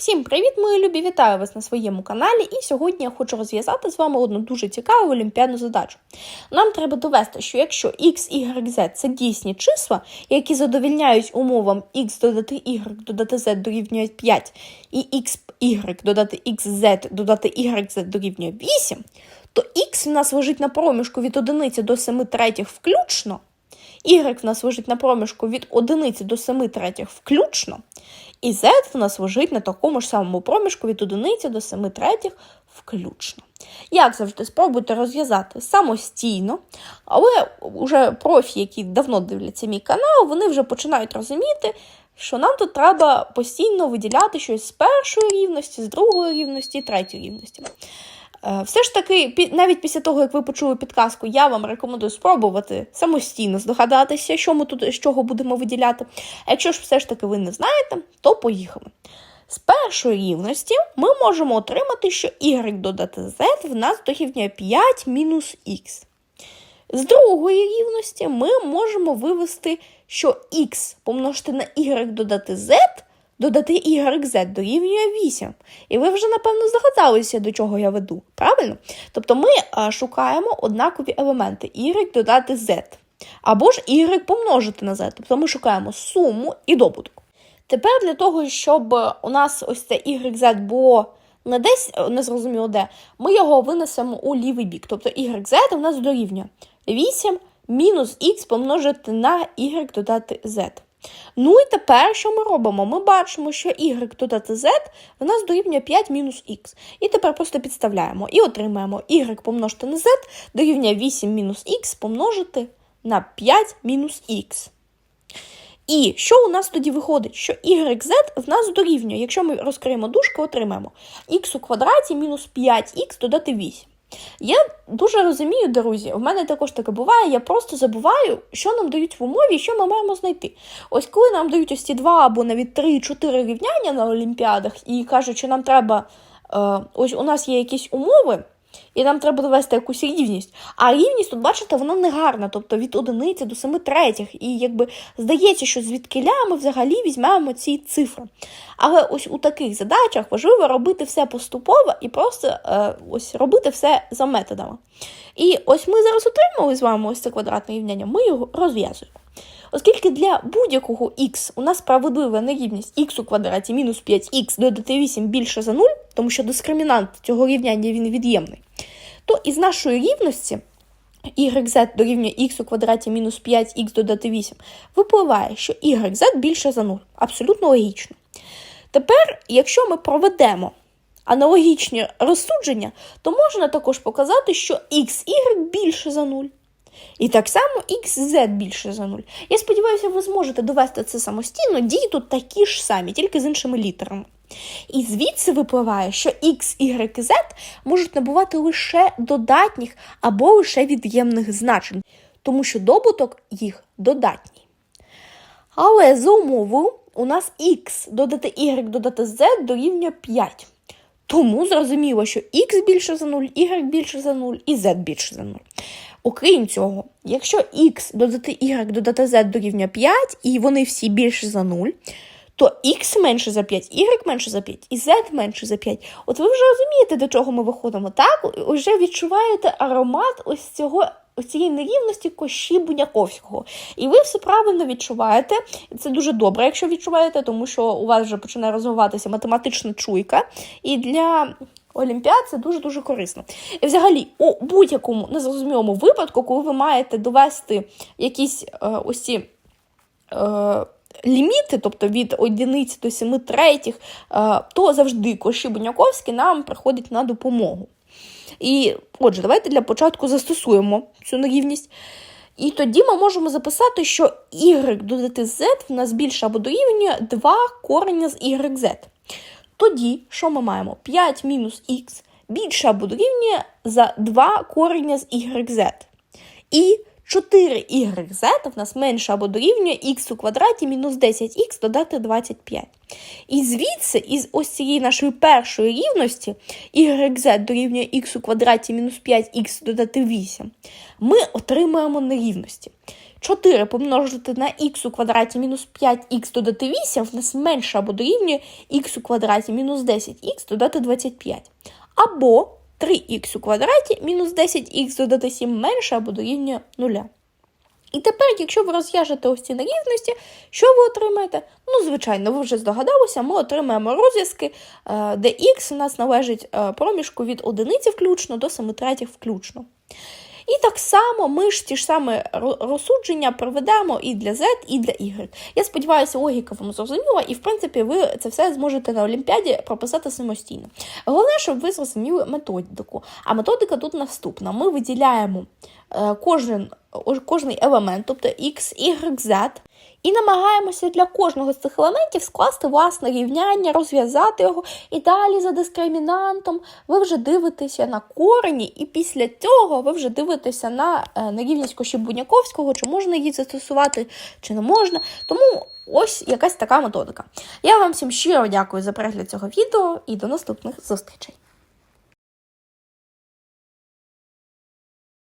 Всім привіт, мої любі! Вітаю вас на своєму каналі. І сьогодні я хочу розв'язати з вами одну дуже цікаву олімпіадну задачу. Нам треба довести, що якщо x, y, z це дійсні числа, які задовільняють умовам x додати y додати z дорівнює 5, і x, y додати x, додати y, z дорівнює 8, то x в нас лежить на проміжку від 1 до 7 третіх включно. Y в нас лежить на проміжку від 1 до 7 третіх включно. І Z в нас лежить на такому ж самому проміжку від 1 до 7 третіх включно. Як завжди, спробуйте розв'язати самостійно, але вже профі, які давно дивляться мій канал, вони вже починають розуміти, що нам тут треба постійно виділяти щось з першої рівності, з другої рівності, третьої рівності. Е, Все ж таки, навіть після того, як ви почули підказку, я вам рекомендую спробувати самостійно здогадатися, що ми тут з чого будемо виділяти. А якщо ж все ж таки ви не знаєте, то поїхали. З першої рівності ми можемо отримати, що y додати z в нас дорівнює 5 мінус х. З другої рівності ми можемо вивести, що x помножити на y додати z додати YZ дорівнює 8. І ви вже, напевно, здогадалися, до чого я веду. Правильно? Тобто ми а, шукаємо однакові елементи y додати z. Або ж y помножити на z. Тобто ми шукаємо суму і добуток. Тепер для того, щоб у нас ось це YZ було не десь незрозуміло де, ми його винесемо у лівий бік. Тобто YZ у нас дорівнює 8 мінус х помножити на y додати z. Ну і тепер, що ми робимо? Ми бачимо, що y додати z в нас дорівнює 5 мінус х. І тепер просто підставляємо і отримаємо y помножити на z дорівнює 8 мінус х помножити на 5 мінус х. І що у нас тоді виходить? Що YZ в нас дорівнює, якщо ми розкриємо дужку, отримаємо х у квадраті мінус 5х додати 8. Я дуже розумію, друзі, в мене також таке буває, я просто забуваю, що нам дають в умові, що ми маємо знайти. Ось коли нам дають ось ці два або навіть три-чотири рівняння на Олімпіадах і кажуть, що нам треба, е, ось у нас є якісь умови, і нам треба довести якусь рівність. А рівність, тут, бачите, вона не гарна, тобто від одиниці до семи третіх. І якби здається, що звідкиля ми взагалі візьмемо ці цифри. Але ось у таких задачах важливо робити все поступово і просто е, ось робити все за методами. І ось ми зараз отримали з вами ось це квадратне рівняння, ми його розв'язуємо. Оскільки для будь-якого х у нас справедлива нерівність х у квадраті мінус 5х додати 8 більше за 0, тому що дискримінант цього рівняння він від'ємний, то із нашої рівності YZ дорівнює х у квадраті мінус 5х додати 8, випливає, що YZ більше за 0. Абсолютно логічно. Тепер, якщо ми проведемо аналогічні розсудження, то можна також показати, що XY більше за 0. І так само XZ більше за 0. Я сподіваюся, ви зможете довести це самостійно, дії тут такі ж самі, тільки з іншими літерами. І звідси випливає, що X, Y і Z можуть набувати лише додатніх або лише від'ємних значень, тому що добуток їх додатній. Але за умовою у нас X додати Y додати Z дорівнює 5. Тому зрозуміло, що X більше за 0, Y більше за 0 і Z більше за 0. Окрім цього, якщо x додати y додати z дорівнює 5, і вони всі більше за 0, то x менше за 5, y менше за 5 і z менше за 5. От ви вже розумієте, до чого ми виходимо, так? Вже відчуваєте аромат ось цього. Цієї нерівності кощі Буняковського. І ви все правильно відчуваєте. Це дуже добре, якщо відчуваєте, тому що у вас вже починає розвиватися математична чуйка. І для Олімпіад це дуже-дуже корисно. І взагалі, у будь-якому незрозумілому випадку, коли ви маєте довести якісь е, ось. Е, Ліміти, тобто від одиниці до 7 третіх, е, то завжди Коші Буняковський нам приходить на допомогу. І отже, давайте для початку застосуємо цю нерівність. І тоді ми можемо записати, що y додати z в нас більше або дорівнює 2 корення з YZ. Тоді, що ми маємо? 5 мінус х більше або дорівнює за 2 корення з YZ. І 4YZ в нас менше або дорівнює х у квадраті мінус 10х додати 25. І звідси, із ось цієї нашої першої рівності, YZ дорівнює х у квадраті мінус 5х додати 8, ми отримаємо нерівності. 4 помножити на х у квадраті мінус 5х додати 8, в нас менше або дорівнює х у квадраті мінус 10х додати 25. Або 3х у квадраті мінус 10х додати 7 менше або дорівнює 0. І тепер, якщо ви розв'яжете ось ці нерівності, що ви отримаєте? Ну, звичайно, ви вже здогадалися, ми отримаємо розв'язки, е, де х у нас належить е, проміжку від одиниці включно до 7 третіх включно. І так само ми ж ті ж самі розсудження проведемо і для Z, і для Y. Я сподіваюся, логіка вам зрозуміла, і в принципі ви це все зможете на Олімпіаді прописати самостійно. Головне, щоб ви зрозуміли методику. А методика тут наступна: ми виділяємо е, кожен, кожний елемент, тобто X, Y, Z, і намагаємося для кожного з цих елементів скласти власне рівняння, розв'язати його, і далі за дискримінантом ви вже дивитеся на корені, і після цього ви вже дивитеся на е, нерівність Коші-Буняковського, чи можна її застосувати, чи не можна. Тому ось якась така методика. Я вам всім щиро дякую за перегляд цього відео і до наступних зустрічей.